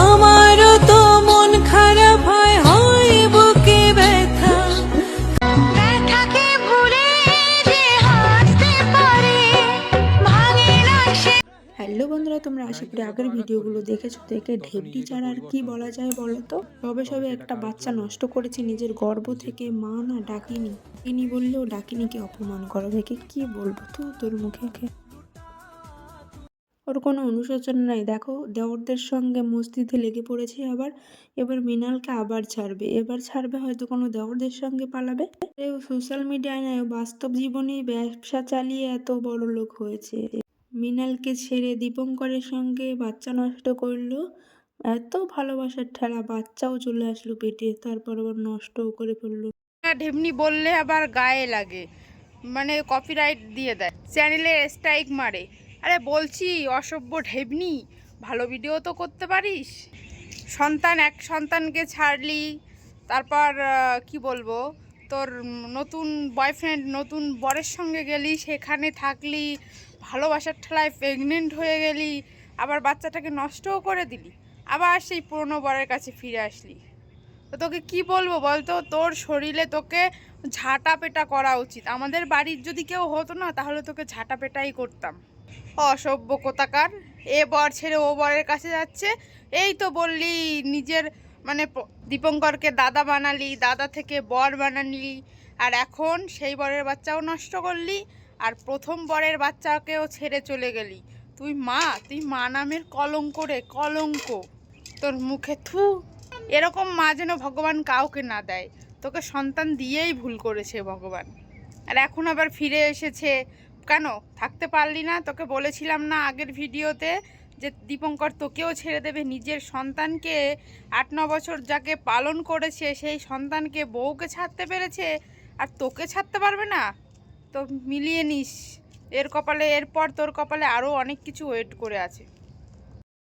আমারও তো মন খারাপ হয় হয় বুকে ব্যথা। ব্যথাকে ভুলে যে হাসতে পারে ভাঙে না সে হ্যালো বন্ধুরা তোমরা আশা করি আগের ভিডিওগুলো দেখেছ। দেখে ঢেবটি ছাড়া আর কি বলা যায় বলো তো? সবে সবে একটা বাচ্চা নষ্ট করেছে নিজের গর্ভ থেকে মা না ডাকিনি। ইনি বললেও ডাকিনিকে অপমান করো দেখে কি বলব তো তোর মুখে মুখে? ওর কোনো অনুশোচনা নাই। দেখো, দেওরদের সঙ্গে মস্তিতে লেগে পড়েছে আবার, এবার মৃণালকে আবার ছাড়বে। এবার ছাড়বে হয়তো কোনো দেওরদের সঙ্গে পালাবে? সোশ্যাল মিডিয়ায় নয় বাস্তব জীবনেই ব্যবসা চালিয়ে এত বড় লোক হয়েছে। মৃণালকে ছেড়ে দীপঙ্করের সঙ্গে বাচ্চা নষ্ট করল? এত ভালোবাসার ঠেলা, বাচ্চাও চলে আসলো পেটে, তারপর আবার নষ্টও করে ফেলল। ঢেমনি বললে আবার গায়ে লাগে। মানে কপিরাইট দিয়ে দেয়। চ্যানেলে স্ট্রাইক মারে। আরে বলছি, অসভ্য ঢেবনি, ভালো ভিডিও তো করতে পারিস। সন্তান এক, সন্তানকে ছাড়লি, তারপর কি বলব, তোর নতুন বয়ফ্রেন্ড নতুন বরের সঙ্গে গেলি, সেখানে থাকলি, ভালোবাসার ঠেলায় প্রেগনেন্ট হয়ে গেলি, আবার বাচ্চাটাকে নষ্টও করে দিলি, আবার সেই পুরনো বরের কাছে ফিরে আসলি। তো তোকে কি বলব বলতো, তোর শরীরে তোকে ঝাঁটা পেটা করা উচিত। আমাদের বাড়ির যদি কেউ হতো না, তাহলে তোকে ঝাঁটা পেটাই করতাম। অসভ্য কোথাকার। এ বর ছেড়ে ও বরের কাছে যাচ্ছে। এই তো বললি, নিজের মানে দীপঙ্করকে দাদা বানালি, দাদা থেকে বর বানালি, আর এখন সেই বরের বাচ্চাও নষ্ট করলি, আর প্রথম বরের বাচ্চাকেও ছেড়ে চলে গেলি। তুই মা তুই মা নামের কলঙ্ক রে, কলঙ্ক। তোর মুখে থু। এরকম মা যেন ভগবান কাউকে না দেয়, তোকে সন্তান দিয়েই ভুল করেছে ভগবান। আর এখন আবার ফিরে এসেছে কেন? থাকতে পারলি না, তোকে বলেছিলাম না আগের ভিডিওতে যে দীপঙ্কর তোকেও ছেড়ে দেবে, নিজের সন্তানকে আট, ন বছর যাকে পালন করেছে সেই সন্তানকে বউকে ছাড়তে পেরেছে, আর তোকে ছাড়তে পারবে না? তো মিলিয়ে নিস, এর কপালে, এরপর তোর কপালে আরও অনেক কিছু ওয়েট করে আছে।